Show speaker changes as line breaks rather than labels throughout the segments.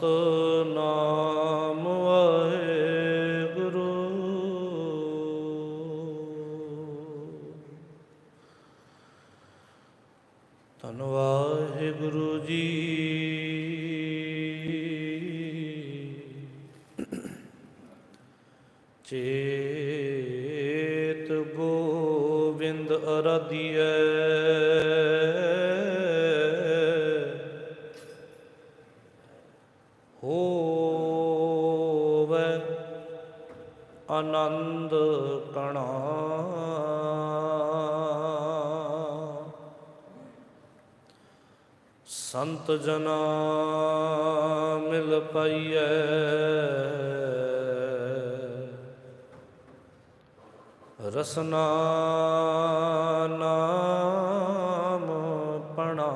ਸਤਨਾਮ ਵਾਹਿਗੁਰੂ। ਧੰਨ ਵਾਹਿਗੁਰੂ ਜੀ। ਚੇਤ ਗੋਬਿੰਦ ਅਰਾਧਿਐ। ਸੰਤ ਜਨਾ ਮਿਲ ਪਈਐ। ਰਸਨਾ ਨਾਮ ਪਣਾ।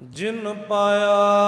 ਜਿਨ ਪਾਇਆ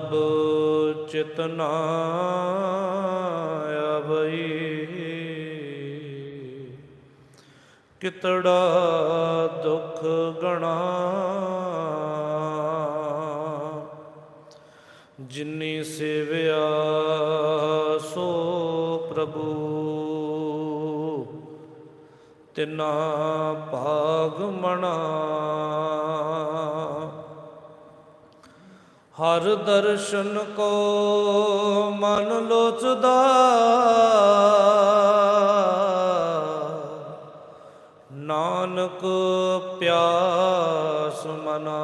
ਪ੍ਰਭ ਚਿਤਨਾ ਅਭਈ ਕਿਤੜਾ ਦੁਖ ਗਣਾ ਜਿਨੀ ਸੇਵਿਆ ਸੋ ਪ੍ਰਭੂ। ਤਿਨਾ ਭਾਗ ਮਣਾ ਹਰ ਦਰਸ਼ਨ ਕੋ ਮਨ ਲੋਚਦਾ। ਨਾਨਕ ਪਿਆਸ ਮਨਾ।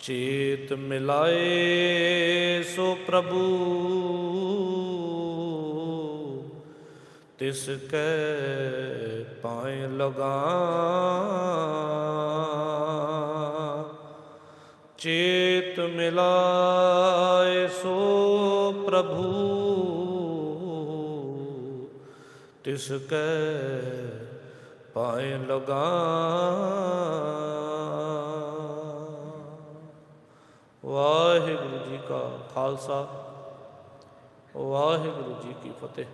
ਚੇਤ ਮਿਲਾਏ ਸੋ ਪ੍ਰਭੂ। ਤਿਸ ਕੈ ਪਾਏ ਲਗਾ ਚੇਤ ਮਿਲਾਏ ਸੋ ਪ੍ਰਭੂ, ਤਿਸ ਕੈ ਪਾਏ ਲਗਾ ਵਾਹਿਗੁਰੂ ਜੀ ਕਾ ਖਾਲਸਾ, ਵਾਹਿਗੁਰੂ ਜੀ ਕੀ ਫਤਿਹ।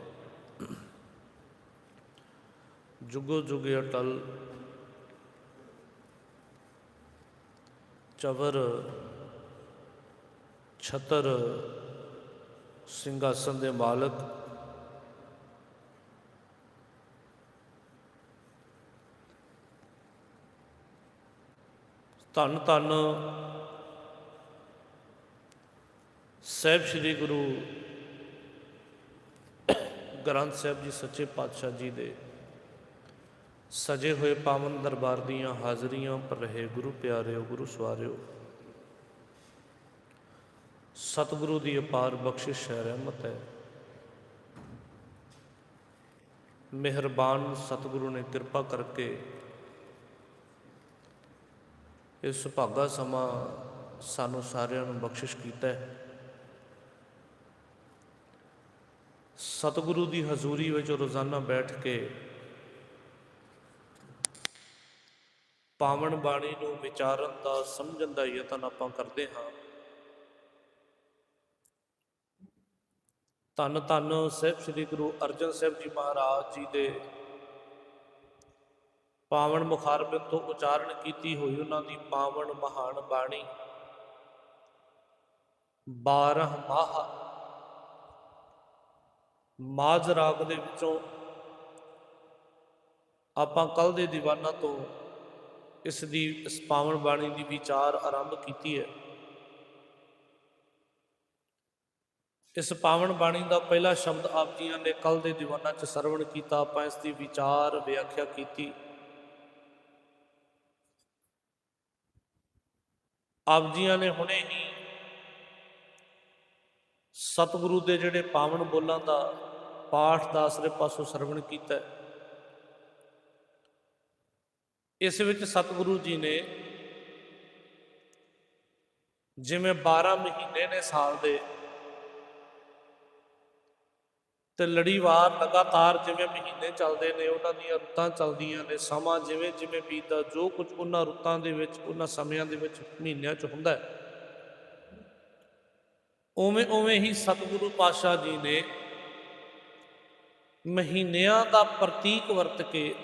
ਜੁਗੋ ਜੁਗੇ ਅਟਲ ਚਵਰ, ਛਤਰ, ਸਿੰਘਾਸਨ ਦੇ ਮਾਲਕ। ਧੰਨ ਧੰਨ ਸਾਹਿਬ ਸ੍ਰੀ ਗੁਰੂ ਗ੍ਰੰਥ ਸਾਹਿਬ ਜੀ ਸੱਚੇ ਪਾਤਸ਼ਾਹ ਜੀ ਦੇ ਸਜੇ ਹੋਏ ਪਾਵਨ ਦਰਬਾਰ ਦੀਆਂ ਹਾਜ਼ਰੀਆਂ ਪਰ ਰਹੇ ਗੁਰੂ ਪਿਆਰਿਓ, ਗੁਰੂ ਸਵਾਰਿਓ। ਸਤਿਗੁਰੂ ਦੀ ਅਪਾਰ ਬਖਸ਼ਿਸ਼ ਹੈ, ਰਹਿਮਤ ਹੈ। ਮਿਹਰਬਾਨ ਸਤਿਗੁਰੂ ਨੇ ਕਿਰਪਾ ਕਰਕੇ ਇਹ ਸੁਭਾਗਾ ਸਮਾਂ ਸਾਨੂੰ ਸਾਰਿਆਂ ਨੂੰ ਬਖਸ਼ਿਸ਼ ਕੀਤਾ ਹੈ। ਸਤਿਗੁਰੂ ਦੀ ਹਜ਼ੂਰੀ ਵਿੱਚ ਰੋਜ਼ਾਨਾ ਬੈਠ ਕੇ ਪਾਵਨ ਬਾਣੀ ਨੂੰ ਵਿਚਾਰਨ ਦਾ ਸਮਝਣ ਦਾ ਯਤਨ ਆਪਾਂ ਕਰਦੇ ਹਾਂ। ਧੰਨ ਧੰਨ ਸਾਹਿਬ ਸ੍ਰੀ ਗੁਰੂ ਅਰਜਨ ਸਾਹਿਬ ਜੀ ਮਹਾਰਾਜ ਜੀ ਦੇ ਪਾਵਨ ਮੁਖਾਰਬਿੰਦ ਤੋਂ ਉਚਾਰਨ ਕੀਤੀ ਹੋਈ ਉਹਨਾਂ ਦੀ ਪਾਵਨ ਮਹਾਨ ਬਾਣੀ 12 ਮਾਹ। ਮਾਜ ਰਾਗ ਦੇ ਵਿੱਚੋਂ ਆਪਾਂ ਕੱਲ ਦੇ ਦੀਵਾਨਾਂ ਤੋਂ ਇਸ ਦੀ, ਇਸ ਪਾਵਨ ਬਾਣੀ ਦੀ ਵਿਚਾਰ ਆਰੰਭ ਕੀਤੀ ਹੈ ਇਸ ਪਾਵਨ ਬਾਣੀ ਦਾ ਪਹਿਲਾ ਸ਼ਬਦ ਆਪ ਜੀਆਂ ਨੇ ਕੱਲ ਦੇ ਦੀਵਾਨਾਂ 'ਚ ਸਰਵਣ ਕੀਤਾ, ਆਪਾਂ ਇਸ ਦੀ ਵਿਚਾਰ ਵਿਆਖਿਆ ਕੀਤੀ ਆਪ ਜੀਆਂ ਨੇ ਹੁਣੇ ਹੀ ਸਤਿਗੁਰੂ ਦੇ ਜਿਹੜੇ ਪਾਵਨ ਬੋਲਾਂ ਦਾ ਪਾਠ ਦਾ ਆਸਰੇ ਪਾਸੋਂ ਸਰਵਣ ਕੀਤਾ ਹੈ। ਇਸ ਵਿੱਚ ਸਤਿਗੁਰੂ ਜੀ ਨੇ ਜਿਵੇਂ 12 ਮਹੀਨੇ ਨੇ ਸਾਲ ਦੇ ਤੇ ਲੜੀਵਾਰ ਲਗਾਤਾਰ ਜਿਵੇਂ ਮਹੀਨੇ ਚੱਲਦੇ ਨੇ, ਉਹਨਾਂ ਦੀਆਂ ਰੁੱਤਾਂ ਚੱਲਦੀਆਂ ਨੇ, ਸਮਾਂ ਜਿਵੇਂ ਜਿਵੇਂ ਬੀਤਦਾ, ਜੋ ਕੁਝ ਉਹਨਾਂ ਰੁੱਤਾਂ ਦੇ ਵਿੱਚ, ਉਹਨਾਂ ਸਮਿਆਂ ਦੇ ਵਿੱਚ ਮਹੀਨਿਆਂ 'ਚ ਹੁੰਦਾ ਹੈ, ਉਵੇਂ ਉਵੇਂ ਹੀ ਸਤਿਗੁਰੂ ਪਾਤਸ਼ਾਹ ਜੀ ਨੇ ਮਹੀਨਿਆਂ ਦਾ ਪ੍ਰਤੀਕ ਵਰਤ ਕੇ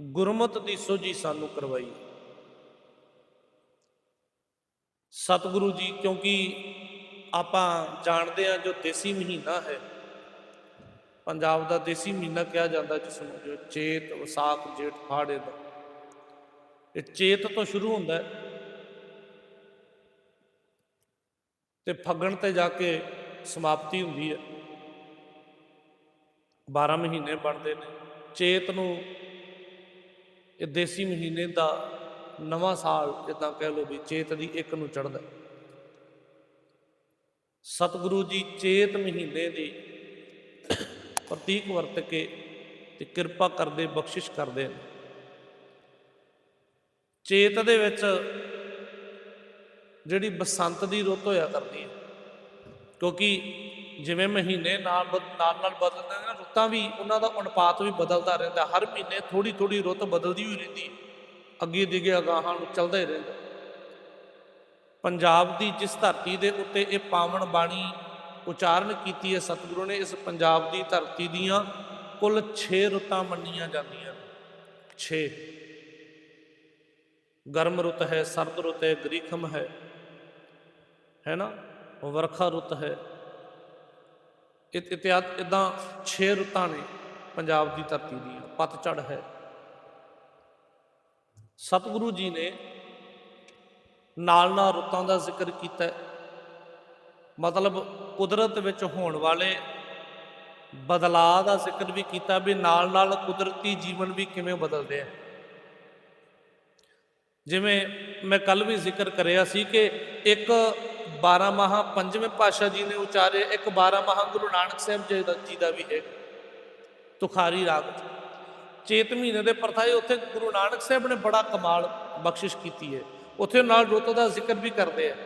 ਗੁਰਮਤ ਦੀ ਸੋਝੀ ਸਾਨੂੰ ਕਰਵਾਈ। ਸਤਿਗੁਰੂ ਜੀ, ਕਿਉਂਕਿ ਆਪਾਂ ਜਾਣਦੇ ਹਾਂ ਜੋ ਦੇਸੀ ਮਹੀਨਾ ਹੈ, ਪੰਜਾਬ ਦਾ ਦੇਸੀ ਮਹੀਨਾ ਕਿਹਾ ਜਾਂਦਾ ਜਿਸ ਨੂੰ ਜੋ ਚੇਤ, ਵਿਸਾਖ, ਜੇਠ, ਫਾੜੇ ਦਾ। ਇਹ ਚੇਤ ਤੋਂ ਸ਼ੁਰੂ ਹੁੰਦਾ ਹੈ। ਤੇ ਫੱਗਣ ਤੇ ਜਾ ਕੇ ਸਮਾਪਤੀ ਹੁੰਦੀ ਹੈ। 12 ਮਹੀਨੇ ਬਣਦੇ ਨੇ। ਚੇਤ ਨੂੰ ਇਹ ਦੇਸੀ ਮਹੀਨੇ ਦਾ ਨਵਾਂ ਸਾਲ, ਜਿੱਦਾਂ ਕਹਿ ਲਓ ਵੀ ਚੇਤ ਦੀ ਇੱਕ ਨੂੰ ਚੜ੍ਹਦਾ ਸਤਿਗੁਰੂ ਜੀ ਚੇਤ ਮਹੀਨੇ ਦੀ ਪ੍ਰਤੀਕ ਵਰਤ ਕੇ ਤੇ ਕਿਰਪਾ ਕਰਦੇ, ਬਖਸ਼ਿਸ਼ ਕਰਦੇ ਨੇ। ਚੇਤ ਦੇ ਵਿੱਚ ਜਿਹੜੀ ਬਸੰਤ ਦੀ ਰੁੱਤ ਹੋਇਆ ਕਰਦੀ ਹੈ, ਕਿਉਂਕਿ ਜਿਵੇਂ ਮਹੀਨੇ ਨਾਲ ਬਦ- ਨਾਲ ਨਾਲ ਬਦਲਦੇ ਨੇ ਨਾ, ਰੁੱਤਾਂ ਵੀ ਉਹਨਾਂ ਦਾ ਅਨੁਪਾਤ ਵੀ ਬਦਲਦਾ ਰਹਿੰਦਾ। ਹਰ ਮਹੀਨੇ ਥੋੜੀ ਥੋੜੀ ਰੁੱਤ ਬਦਲਦੀ ਹੋਈ ਰਹਿੰਦੀ। ਅੱਗੇ ਦਿਗੇ ਅਗਾਹਾਂ ਨੂੰ ਚੱਲਦਾ ਹੀ ਰਹਿੰਦਾ। ਪੰਜਾਬ ਦੀ ਜਿਸ ਧਰਤੀ ਦੇ ਉੱਤੇ ਇਹ ਪਾਵਨ ਬਾਣੀ ਉਚਾਰਨ ਕੀਤੀ ਹੈ ਸਤਿਗੁਰੂ ਨੇ ਇਸ ਪੰਜਾਬ ਦੀ ਧਰਤੀ ਦੀਆਂ ਕੁੱਲ 6 ਰੁੱਤਾਂ ਮੰਨੀਆਂ ਜਾਂਦੀਆਂ 6 ਗਰਮ ਰੁੱਤ ਹੈ ਸਰਦ ਰੁੱਤ ਹੈ ਗ੍ਰੀਖਮ ਹੈ। ਹੈ ਨਾ? ਵਰਖਾ ਰੁੱਤ ਹੈ। ਇਤਿਆਦ ਇਦਾਂ ਛੇ ਰੁੱਤਾਂ ਨੇ ਪੰਜਾਬ ਦੀ ਧਰਤੀ ਦੀਆਂ ਪਤਝੜ ਹੈ। ਸਤਿਗੁਰੂ ਜੀ ਨੇ ਨਾਲ ਨਾਲ ਰੁੱਤਾਂ ਦਾ ਜ਼ਿਕਰ ਕੀਤਾ। ਮਤਲਬ ਕੁਦਰਤ ਵਿੱਚ ਹੋਣ ਵਾਲੇ ਬਦਲਾਅ ਦਾ ਜ਼ਿਕਰ ਵੀ ਕੀਤਾ ਵੀ ਨਾਲ ਨਾਲ ਕੁਦਰਤੀ ਜੀਵਨ ਵੀ ਕਿਵੇਂ ਬਦਲਦੇ ਆ। ਜਿਵੇਂ ਮੈਂ ਕੱਲ ਵੀ ਜ਼ਿਕਰ ਕਰਿਆ ਸੀ ਕਿ ਇੱਕ 12 ਮਾਹ ਪੰਜਵੇਂ ਪਾਤਸ਼ਾਹ ਜੀ ਨੇ ਉਚਾਰੇ, ਇੱਕ 12 ਮਾਹ ਗੁਰੂ ਨਾਨਕ ਸਾਹਿਬ ਜੀ ਦਾ ਵੀ ਹੈ। ਤੁਖਾਰੀ ਰਾਗ। ਚੇਤ ਮਹੀਨੇ ਦੇ ਪਰਥਾਏ ਉੱਥੇ ਗੁਰੂ ਨਾਨਕ ਸਾਹਿਬ ਨੇ ਬੜਾ ਕਮਾਲ ਬਖਸ਼ਿਸ਼ ਕੀਤੀ ਹੈ। ਉੱਥੇ ਨਾਲ ਰੁੱਤ ਦਾ ਜ਼ਿਕਰ ਵੀ ਕਰਦੇ ਆ।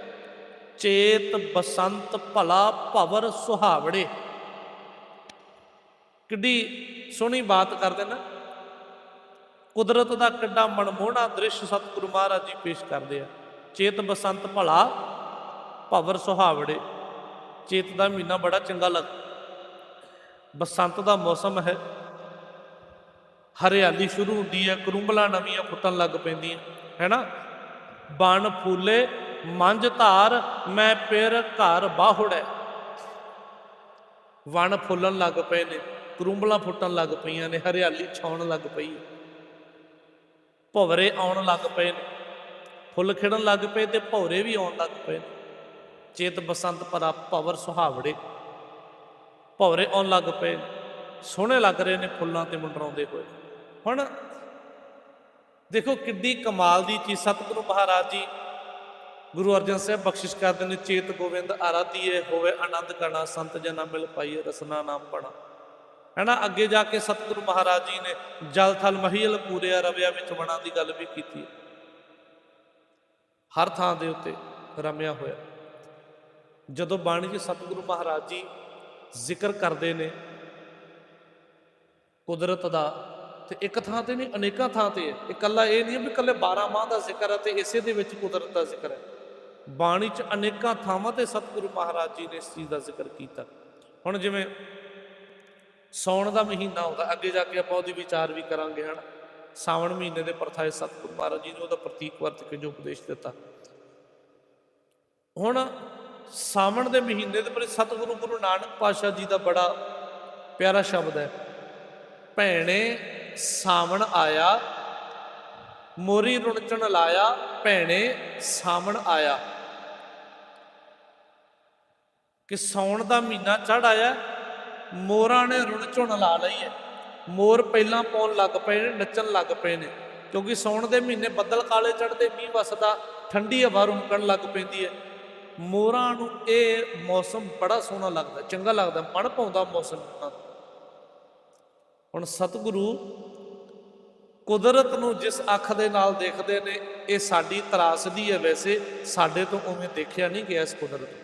ਚੇਤ ਬਸੰਤ ਭਲਾ ਭਵਰ ਸੁਹਾਵੜੇ। ਕਿੱਡੀ ਸੋਹਣੀ ਬਾਤ ਕਰਦੇ ਨਾ। ਕੁਦਰਤ ਦਾ ਕਿੱਡਾ ਮਨਮੋਹਣਾ ਦ੍ਰਿਸ਼ ਸਤਿਗੁਰੂ ਮਹਾਰਾਜ ਜੀ ਪੇਸ਼ ਕਰਦੇ ਆ। ਚੇਤ ਬਸੰਤ ਭਲਾ ਭਵਰ ਸੁਹਾਵੜੇ, ਚੇਤ ਦਾ ਮਹੀਨਾ ਬੜਾ ਚੰਗਾ ਲੱਗ, ਬਸੰਤ ਦਾ ਮੌਸਮ ਹੈ ਹਰਿਆਲੀ ਸ਼ੁਰੂ ਹੁੰਦੀ ਹੈ ਕਰੂੰਬਲਾ ਨਵੀਆਂ ਫੁੱਟਣ ਲੱਗ ਪੈਂਦੀਆਂ, ਹੈਨਾ ਬਣ ਫੂਲੇ, ਮੰਝ ਧਾਰ, ਮੈਂ ਪਿਰ ਘਰ ਬਾਹੁੜੈ ਵਣ ਫੁੱਲਣ ਲੱਗ ਪਏ ਨੇ ਕਰੂੰਬਲਾ ਫੁੱਟਣ ਲੱਗ ਪਈਆਂ ਨੇ, ਹਰਿਆਲੀ ਛਾਉਣ ਲੱਗ ਪਈ ਹੈ। ਭਵਰੇ ਆਉਣ ਲੱਗ ਪਏ ਨੇ, ਫੁੱਲ ਖਿੜਨ ਲੱਗ ਪਏ ਤੇ ਭੌਰੇ ਵੀ ਆਉਣ ਲੱਗ ਪਏ ਨੇ। ਚੇਤ ਬਸੰਤ ਪਰਾ ਭਵਰ ਸੁਹਾਵੜੇ। ਭੌਰੇ ਆਉਣ ਲੱਗ ਪਏ। ਸੋਹਣੇ ਲੱਗ ਰਹੇ ਨੇ ਫੁੱਲਾਂ ਤੇ ਮੁੰਡਰਾਉਂਦੇ ਹੋਏ। ਹੁਣ ਦੇਖੋ ਕਿੱਡੀ ਕਮਾਲ ਦੀ ਚੀਜ਼। ਸਤਿਗੁਰੂ ਮਹਾਰਾਜ ਜੀ ਗੁਰੂ ਅਰਜਨ ਸਾਹਿਬ ਬਖਸ਼ਿਸ਼ ਕਰਦੇ ਨੇ, ਚੇਤ ਗੋਬਿੰਦ ਆਰਾਧੀਏ ਹੋਵੇ ਆਨੰਦ ਕਣਾ ਸੰਤ ਜਨਾ ਮਿਲ ਪਾਈਏ ਰਸਨਾ ਨਾਮ ਪਣਾ। ਹੈਨਾ, ਅੱਗੇ ਜਾ ਕੇ ਸਤਿਗੁਰੂ ਮਹਾਰਾਜ ਜੀ ਨੇ ਜਲ ਥਲ ਮਹੀਲ ਪੂਰਿਆ, ਰਵਿਆ ਵਿੱਚ ਵਣਾ ਦੀ ਗੱਲ ਵੀ ਕੀਤੀ। ਹਰ ਥਾਂ ਦੇ ਉੱਤੇ ਰਮਿਆ ਹੋਇਆ। ਜਦੋਂ ਬਾਣੀ 'ਚ ਸਤਿਗੁਰੂ ਮਹਾਰਾਜ ਜੀ ਜ਼ਿਕਰ ਕਰਦੇ ਨੇ ਕੁਦਰਤ ਦਾ, ਤੇ ਇੱਕ ਥਾਂ ਤੇ ਨਹੀਂ, ਅਨੇਕਾਂ ਥਾਂ ਤੇ ਹੈ। ਇਕੱਲਾ ਇਹ ਨਹੀਂ ਹੈ ਵੀ ਇਕੱਲੇ 12 ਮਾਹ ਦਾ ਜ਼ਿਕਰ ਹੈ ਤੇ ਇਸੇ ਦੇ ਵਿੱਚ ਕੁਦਰਤ ਦਾ ਜ਼ਿਕਰ ਹੈ। ਬਾਣੀ 'ਚ ਅਨੇਕਾਂ ਥਾਵਾਂ ਤੇ ਸਤਿਗੁਰੂ ਮਹਾਰਾਜ ਜੀ ਨੇ ਇਸ ਚੀਜ਼ ਦਾ ਜ਼ਿਕਰ ਕੀਤਾ। ਹੁਣ ਜਿਵੇਂ ਸੌਣ ਦਾ ਮਹੀਨਾ ਆਉਂਦਾ ਅੱਗੇ ਜਾ ਕੇ ਆਪਾਂ ਉਹਦੀ ਵਿਚਾਰ ਵੀ ਕਰਾਂਗੇ, ਹਨ? ਸਾਵਣ ਮਹੀਨੇ ਦੇ ਪ੍ਰਥਾਏ ਸਤਿਗੁਰੂ ਮਹਾਰਾਜ ਜੀ ਨੇ ਉਹਦਾ ਪ੍ਰਤੀਕ ਵਰਤ ਕੇ ਜੋ ਉਪਦੇਸ਼ ਦਿੱਤਾ। ਹੁਣ ਸਾਵਣ ਦੇ ਮਹੀਨੇ ਦੇ ਪਰ ਸਤਿਗੁਰੂ ਗੁਰੂ ਨਾਨਕ ਪਾਤਸ਼ਾਹ ਜੀ ਦਾ ਬੜਾ ਪਿਆਰਾ ਸ਼ਬਦ ਹੈ। ਭੈਣੇ, ਸਾਵਣ ਆਇਆ, ਮੋਰੀ ਰੁਣਚਣ ਲਾਇਆ, ਭੈਣੇ, ਸਾਵਣ ਆਇਆ। ਕਿ ਸੌਣ ਦਾ ਮਹੀਨਾ ਚੜ ਆਇਆ, ਮੋਰਾਂ ਨੇ ਰੁਣਚਣ ਲਾ ਲਈ ਹੈ। ਮੋਰ ਪਹਿਲਾਂ ਪਾਉਣ ਲੱਗ ਪਏ ਨੇ, ਨੱਚਣ ਲੱਗ ਪਏ ਨੇ। ਕਿਉਂਕਿ ਸੌਣ ਦੇ ਮਹੀਨੇ ਬੱਦਲ ਕਾਲੇ ਚੜਦੇ ਮੀਂਹ ਵਸਦਾ ਠੰਡੀ ਹਵਾ ਰੁਮਕਣ ਲੱਗ ਪੈਂਦੀ ਹੈ। ਮੋਰਾਂ ਨੂੰ ਇਹ ਮੌਸਮ ਬੜਾ ਸੋਹਣਾ ਲੱਗਦਾ, ਚੰਗਾ ਲੱਗਦਾ, ਮਨ ਪਾਉਂਦਾ ਮੌਸਮ ਹੁਣ ਸਤਿਗੁਰੂ ਕੁਦਰਤ ਨੂੰ ਜਿਸ ਅੱਖ ਦੇ ਨਾਲ ਦੇਖਦੇ ਨੇ, ਇਹ ਸਾਡੀ ਤਰਾਸਦੀ ਹੈ ਵੈਸੇ, ਸਾਡੇ ਤੋਂ ਉਵੇਂ ਦੇਖਿਆ ਨਹੀਂ ਗਿਆ ਇਸ ਕੁਦਰਤ ਨੂੰ।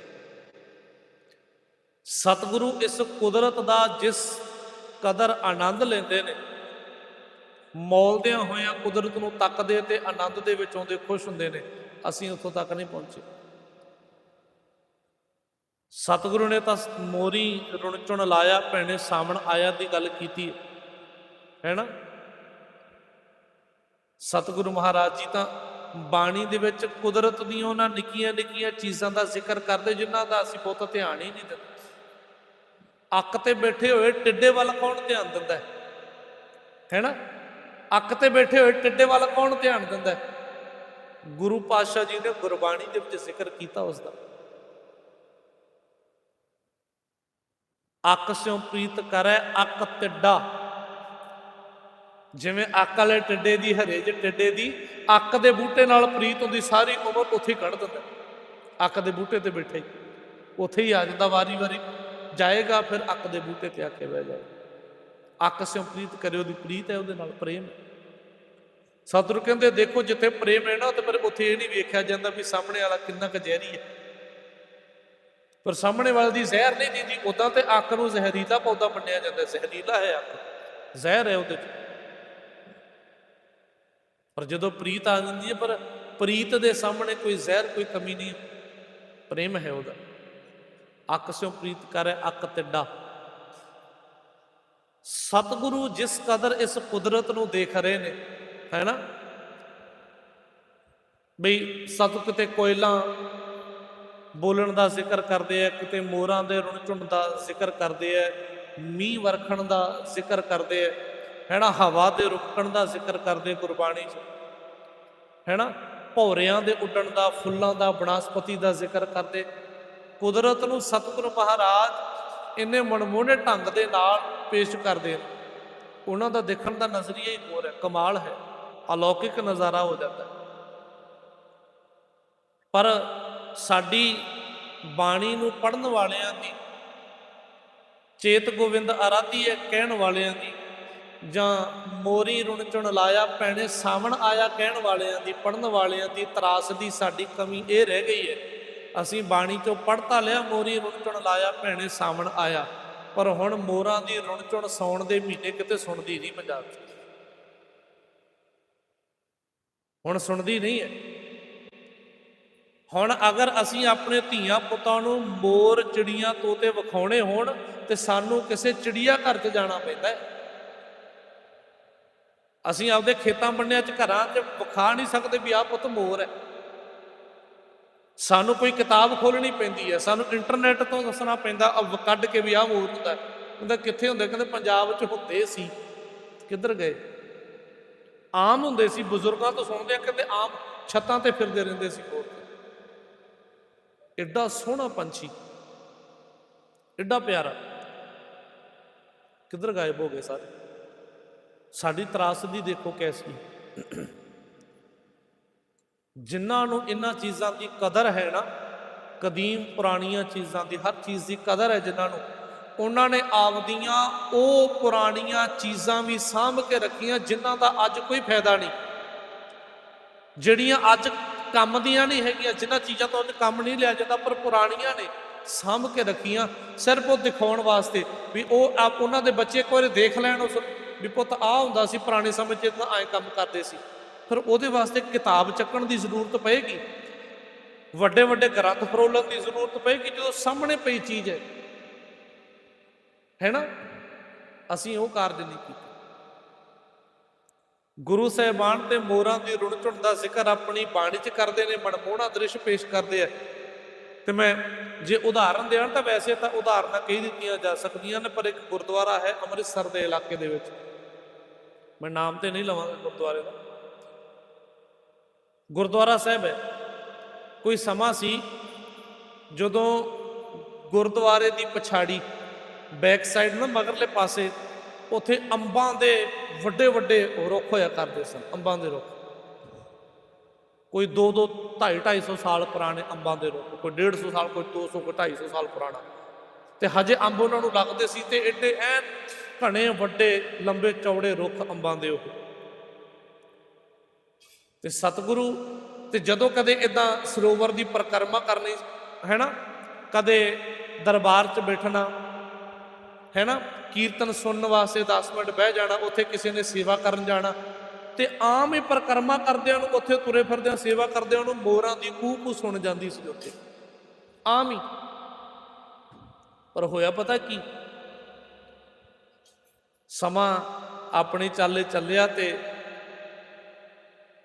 ਸਤਿਗੁਰੂ ਇਸ ਕੁਦਰਤ ਦਾ ਜਿਸ ਕਦਰ ਆਨੰਦ ਲੈਂਦੇ ਨੇ, ਮੌਲਦਿਆਂ ਹੋਇਆਂ ਕੁਦਰਤ ਨੂੰ ਤੱਕਦੇ ਤੇ ਆਨੰਦ ਦੇ ਵਿੱਚ ਆਉਂਦੇ, ਖੁਸ਼ ਹੁੰਦੇ ਨੇ, ਅਸੀਂ ਉੱਥੋਂ ਤੱਕ ਨਹੀਂ ਪਹੁੰਚੇ। ਸਤਿਗੁਰੂ ਨੇ ਤਾਂ ਮੋਰੀ ਰੁਣਚੁਣ ਲਾਇਆ, ਭੈਣੇ ਸਾਵਣ ਆਇਆ ਦੀ ਗੱਲ ਕੀਤੀ ਹੈ। ਹੈ ਨਾ? ਸਤਿਗੁਰੂ ਮਹਾਰਾਜ ਜੀ ਤਾਂ ਬਾਣੀ ਦੇ ਵਿੱਚ ਕੁਦਰਤ ਦੀਆਂ ਉਹਨਾਂ ਨਿੱਕੀਆਂ ਨਿੱਕੀਆਂ ਚੀਜ਼ਾਂ ਦਾ ਜ਼ਿਕਰ ਕਰਦੇ, ਜਿਨ੍ਹਾਂ ਦਾ ਅਸੀਂ ਬਹੁਤ ਧਿਆਨ ਹੀ ਨਹੀਂ ਦਿੰਦੇ। ਅੱਕ ਤੇ ਬੈਠੇ ਹੋਏ ਟਿੱਡੇ ਵੱਲ ਕੌਣ ਧਿਆਨ ਦਿੰਦਾ ਹੈ? ਹੈਨਾ ਅੱਕ ਤੇ ਬੈਠੇ ਹੋਏ ਟਿੱਡੇ ਵੱਲ ਕੌਣ ਧਿਆਨ ਦਿੰਦਾ ਹੈ? ਗੁਰੂ ਪਾਤਸ਼ਾਹ ਜੀ ਨੇ ਗੁਰਬਾਣੀ ਦੇ ਵਿੱਚ ਜ਼ਿਕਰ ਕੀਤਾ ਉਸ ਦਾ ਅੱਕ ਸਿਉ ਪ੍ਰੀਤ ਕਰੈ ਅੱਕ ਟਿੱਡਾ। ਜਿਵੇਂ ਅੱਕ ਟਿੱਡੇ ਦੀ ਹਰੇ ਜਿਹੇ ਟਿੱਡੇ ਦੀ ਅੱਕ ਦੇ ਬੂਟੇ ਨਾਲ ਪ੍ਰੀਤ ਹੁੰਦੀ, ਸਾਰੀ ਉਮਰ ਉੱਥੇ ਕੱਢ ਦਿੰਦਾ। ਅੱਕ ਦੇ ਬੂਟੇ ਤੇ ਬੈਠੇ ਉੱਥੇ ਹੀ ਆ ਜਾਂਦਾ ਵਾਰੀ ਵਾਰੀ। ਜਾਏਗਾ, ਫਿਰ ਅੱਕ ਦੇ ਬੂਟੇ ਤੇ ਆ ਕੇ ਬਹਿ ਜਾਏ। ਅੱਕ ਸਿਉ ਪ੍ਰੀਤ ਕਰੇ, ਉਹਦੀ ਪ੍ਰੀਤ ਹੈ, ਉਹਦੇ ਨਾਲ ਪ੍ਰੇਮ ਸਤਿਗੁਰ ਕਹਿੰਦੇ, ਦੇਖੋ, ਜਿੱਥੇ ਪ੍ਰੇਮ ਹੈ ਨਾ, ਤੇ ਫਿਰ ਉੱਥੇ ਇਹ ਨਹੀਂ ਵੇਖਿਆ ਜਾਂਦਾ ਵੀ ਸਾਹਮਣੇ ਵਾਲਾ ਕਿੰਨਾ ਕੁ ਜ਼ਹਿਰੀ ਹੈ। ਪਰ ਸਾਹਮਣੇ ਵਾਲੇ ਦੀ ਜ਼ਹਿਰ ਨਹੀਂ ਦਿੰਦੀ ਉਦਾਂ ਤੇ ਅੱਖ ਨੂੰ ਜ਼ਹਿਰੀਲਾ ਪੌਦਾ ਮੰਨਿਆ ਜਾਂਦਾ, ਜ਼ਹਿਰੀਲਾ ਹੈ ਅੱਖ। ਜ਼ਹਿਰ ਹੈ ਉਹਦੇ 'ਚ। ਪਰ ਜਦੋਂ ਪ੍ਰੀਤ ਆ ਜਾਂਦੀ ਹੈ, ਪਰ ਪ੍ਰੀਤ ਦੇ ਸਾਹਮਣੇ ਕੋਈ ਜ਼ਹਿਰ, ਕੋਈ ਕਮੀ ਨਹੀਂ ਪ੍ਰੇਮ ਹੈ ਉਹਦਾ। ਅੱਖ ਸਿਓ ਪ੍ਰੀਤ ਕਰੇ ਅੱਕ ਤਿੱਡਾ। ਸਤਿਗੁਰੂ ਜਿਸ ਕਦਰ ਇਸ ਕੁਦਰਤ ਨੂੰ ਦੇਖ ਰਹੇ ਨੇ, ਹੈ ਨਾ? ਬਈ ਸਤ ਕਿਤੇ ਕੋਇਲਾਂ ਬੋਲਣ ਦਾ ਜ਼ਿਕਰ ਕਰਦੇ ਆ, ਕਿਤੇ ਮੋਰਾਂ ਦੇ ਰੁਣ ਝੁੰਡ ਦਾ ਜ਼ਿਕਰ ਕਰਦੇ ਆ, ਮੀਂਹ ਵਰਖਣ ਦਾ ਜ਼ਿਕਰ ਕਰਦੇ ਆ, ਹੈਨਾ, ਹਵਾ ਦੇ ਰੁਕਣ ਦਾ ਜ਼ਿਕਰ ਕਰਦੇ ਗੁਰਬਾਣੀ 'ਚ, ਹੈਨਾ, ਭੌਰਿਆਂ ਦੇ ਉੱਡਣ ਦਾ, ਫੁੱਲਾਂ ਦਾ, ਬਨਸਪਤੀ ਦਾ ਜ਼ਿਕਰ ਕਰਦੇ, ਕੁਦਰਤ ਨੂੰ ਸਤਿਗੁਰੂ ਮਹਾਰਾਜ ਇੰਨੇ ਮਨਮੋਹਣੇ ਢੰਗ ਦੇ ਨਾਲ ਪੇਸ਼ ਕਰਦੇ ਨੇ, ਉਹਨਾਂ ਦਾ ਦੇਖਣ ਦਾ ਨਜ਼ਰੀਆ ਹੀ ਹੋਰ ਹੈ, ਕਮਾਲ ਹੈ, ਅਲੌਕਿਕ ਨਜ਼ਾਰਾ ਹੋ ਜਾਂਦਾ ਹੈ। ਪਰ ਸਾਡੀ ਬਾਣੀ ਨੂੰ ਪੜਨ ਵਾਲਿਆਂ ਦੀ, ਚੇਤ ਗੋਬਿੰਦ ਆਰਾਧੀ ਹੈ ਕਹਿਣ ਵਾਲਿਆਂ ਦੀ ਜਾਂ ਮੋਰੀ ਰੁਣ ਚੁਣ ਲਾਇਆ ਪੈਣੇ ਸਾਵਣ ਆਇਆ ਕਹਿਣ ਵਾਲਿਆਂ ਦੀ ਪੜਨ ਵਾਲਿਆਂ ਦੀ ਤਰਾਸ ਦੀ ਸਾਡੀ ਕਮੀ ਇਹ ਰਹਿ ਗਈ ਹੈ ਅਸੀਂ ਬਾਣੀ ਚੋਂ ਪੜਤਾ ਲਿਆ, ਮੋਰੀ ਰੁਣ ਚੁਣ ਲਾਇਆ ਪੈਣੇ ਸਾਵਣ ਆਇਆ, ਪਰ ਹੁਣ ਮੋਰਾਂ ਦੀ ਰੁਣ ਚੁਣ ਸੌਣ ਦੇ ਮਹੀਨੇ ਕਿਤੇ ਸੁਣਦੀ ਨਹੀਂ ਪੰਜਾਬ 'ਚ ਹੁਣ ਸੁਣਦੀ ਨਹੀਂ ਹੈ ਹੁਣ ਅਗਰ ਅਸੀਂ ਆਪਣੇ ਧੀਆਂ ਪੁੱਤਾਂ ਨੂੰ ਮੋਰ ਚਿੜੀਆਂ ਤੋਤੇ ਵਿਖਾਉਣੇ ਹੋਣ ਤੇ ਸਾਨੂੰ ਕਿਸੇ ਚਿੜੀਆ ਘਰ 'ਚ ਜਾਣਾ ਪੈਂਦਾ ਹੈ। ਅਸੀਂ ਆਪਦੇ ਖੇਤਾਂ ਬੰਨਿਆਂ 'ਚ ਘਰਾਂ 'ਚ ਵਿਖਾ ਨਹੀਂ ਸਕਦੇ ਵੀ ਆਹ ਪੁੱਤ ਮੋਰ ਹੈ। ਸਾਨੂੰ ਕੋਈ ਕਿਤਾਬ ਖੋਲਣੀ ਪੈਂਦੀ ਹੈ, ਸਾਨੂੰ ਇੰਟਰਨੈਟ ਤੋਂ ਦੱਸਣਾ ਪੈਂਦਾ ਅਬ ਕੱਢ ਕੇ ਵੀ ਆਹ ਮੋਰ ਹੁੰਦਾ ਕਹਿੰਦਾ ਕਿੱਥੇ ਹੁੰਦੇ? ਕਹਿੰਦੇ ਪੰਜਾਬ 'ਚ ਹੁੰਦੇ ਸੀ। ਕਿੱਧਰ ਗਏ? ਆਮ ਹੁੰਦੇ ਸੀ, ਬਜ਼ੁਰਗਾਂ ਤੋਂ ਸੁਣਦੇ ਆ, ਕਹਿੰਦੇ ਆਮ ਛੱਤਾਂ ਤੇ ਫਿਰਦੇ ਰਹਿੰਦੇ ਸੀ ਮੋਰ। ਐਡਾ ਸੋਹਣਾ ਪੰਛੀ ਐਡਾ ਪਿਆਰਾ। ਕਿੱਧਰ ਗਾਇਬ ਹੋ ਗਏ ਸਾਰੇ? ਸਾਡੀ ਤਰਾਸਦੀ ਦੇਖੋ ਕੈਸੀ। ਜਿਨ੍ਹਾਂ ਨੂੰ ਇਹਨਾਂ ਚੀਜ਼ਾਂ ਦੀ ਕਦਰ ਹੈ ਨਾ, ਕਦੀਮ ਪੁਰਾਣੀਆਂ ਚੀਜ਼ਾਂ ਦੀ, ਹਰ ਚੀਜ਼ ਦੀ ਕਦਰ ਹੈ ਜਿਨ੍ਹਾਂ ਨੂੰ ਉਹਨਾਂ ਨੇ ਆਪਦੀਆਂ ਉਹ ਪੁਰਾਣੀਆਂ ਚੀਜ਼ਾਂ ਵੀ ਸਾਂਭ ਕੇ ਰੱਖੀਆਂ ਜਿਨ੍ਹਾਂ ਦਾ ਅੱਜ ਕੋਈ ਫਾਇਦਾ ਨਹੀਂ। ਜਿਹੜੀਆਂ ਅੱਜ ਕੰਮ ਦੀਆਂ ਨਹੀਂ ਹੈਗੀਆਂ, ਜਿਨ੍ਹਾਂ ਚੀਜ਼ਾਂ ਤੋਂ ਅੱਜ ਕੰਮ ਨਹੀਂ ਲਿਆ ਜਾਂਦਾ, ਪਰ ਪੁਰਾਣੀਆਂ ਨੇ, ਸਾਂਭ ਕੇ ਰੱਖੀਆਂ, ਸਿਰਫ ਉਹ ਦਿਖਾਉਣ ਵਾਸਤੇ ਵੀ ਉਹ ਆਪ ਉਹਨਾਂ ਦੇ ਬੱਚੇ ਇੱਕ ਵਾਰੀ ਦੇਖ ਲੈਣ ਉਸ, ਵੀ ਪੁੱਤ ਆ ਹੁੰਦਾ ਸੀ ਪੁਰਾਣੇ ਸਮੇਂ 'ਚ ਤਾਂ ਐਂ ਕੰਮ ਕਰਦੇ ਸੀ। ਫਿਰ ਉਹਦੇ ਵਾਸਤੇ ਕਿਤਾਬ ਚੱਕਣ ਦੀ ਜ਼ਰੂਰਤ ਪਏਗੀ। ਵੱਡੇ ਵੱਡੇ ਗ੍ਰੰਥ ਫਰੋਲਣ ਦੀ ਜ਼ਰੂਰਤ ਪਏਗੀ, ਜਦੋਂ ਸਾਹਮਣੇ ਪਈ ਚੀਜ਼ ਹੈ। ਹੈ ਨਾ? ਅਸੀਂ ਉਹ ਕਾਰਜ ਨਹੀਂ ਕੀਤਾ। ਗੁਰੂ ਸਾਹਿਬਾਨ ਤੇ ਮੋਰਾਂ ਦੀ ਰੁਣਝੁਣ ਦਾ ਜ਼ਿਕਰ ਆਪਣੀ ਬਾਣੀ 'ਚ ਕਰਦੇ ਨੇ, ਮਨਮੋਹਣਾ ਦ੍ਰਿਸ਼ ਪੇਸ਼ ਕਰਦੇ ਆ। ਤੇ ਮੈਂ ਜੇ ਉਦਾਹਰਨ ਦੇਣ ਤਾਂ ਵੈਸੇ ਤਾਂ ਉਦਾਹਰਨਾਂ ਕਈ ਦਿੱਤੀਆਂ ਜਾ ਸਕਦੀਆਂ ਨੇ, ਪਰ ਇੱਕ ਗੁਰਦੁਆਰਾ ਹੈ ਅੰਮ੍ਰਿਤਸਰ ਦੇ ਇਲਾਕੇ ਦੇ ਵਿੱਚ। ਮੈਂ ਨਾਮ ਤੇ ਨਹੀਂ ਲਵਾਂਗਾ ਗੁਰਦੁਆਰੇ ਦਾ। ਗੁਰਦੁਆਰਾ ਸਾਹਿਬ ਹੈ। ਕੋਈ ਸਮਾਂ ਸੀ ਜਦੋਂ ਗੁਰਦੁਆਰੇ ਦੀ ਪਛਾੜੀ ਬੈਕ ਸਾਈਡ ਨਾ ਮਗਰਲੇ ਪਾਸੇ ਉੱਥੇ ਅੰਬਾਂ ਦੇ ਵੱਡੇ ਵੱਡੇ ਰੁੱਖ ਹੋਇਆ ਕਰਦੇ ਸਨ, ਅੰਬਾਂ ਦੇ ਰੁੱਖ। ਕੋਈ 2 2 2.5 250 ਸਾਲ ਪੁਰਾਣੇ ਅੰਬਾਂ ਦੇ ਰੁੱਖ, ਕੋਈ 150 ਸਾਲ, ਕੋਈ 200 ਕੋਈ 250 ਸਾਲ ਪੁਰਾਣਾ। ਤੇ ਹਜੇ ਅੰਬ ਉਹਨਾਂ ਨੂੰ ਲੱਗਦੇ ਸੀ ਤੇ ਐਡੇ ਐਨ ਘਣੇ, ਵੱਡੇ, ਲੰਬੇ, ਚੌੜੇ ਰੁੱਖ ਅੰਬਾਂ ਦੇ ਉਹ। ਤੇ ਸਤਿਗੁਰੂ ਤੇ ਜਦੋਂ ਕਦੇ ਇਦਾਂ ਸਰੋਵਰ ਦੀ ਪਰਿਕਰਮਾ ਕਰਨੀ, ਹੈ ਨਾ? ਕਦੇ ਦਰਬਾਰ 'ਚ ਬੈਠਣਾ, ਹੈ ਨਾ? ਕੀਰਤਨ ਸੁਣਨ ਵਾਸਤੇ 10 ਮਿੰਟ ਬਹਿ ਜਾਣਾ, ਉੱਥੇ ਕਿਸੇ ਨੇ ਸੇਵਾ ਕਰਨ ਜਾਣਾ। ਤੇ ਆਮ ਹੀ ਪਰਿਕਰਮਾ ਕਰਦਿਆਂ ਨੂੰ, ਉੱਥੇ ਤੁਰੇ ਫਿਰਦਿਆਂ ਸੇਵਾ ਕਰਦਿਆਂ ਨੂੰ ਮੋਰਾਂ ਦੀ ਕੂ ਕੂ ਸੁਣ ਜਾਂਦੀ ਸੀ ਉੱਥੇ। ਆਮ ਹੀ। ਪਰ ਹੋਇਆ ਪਤਾ ਕੀ? ਸਮਾਂ ਆਪਣੀ ਚਾਲੇ ਚੱਲਿਆ ਤੇ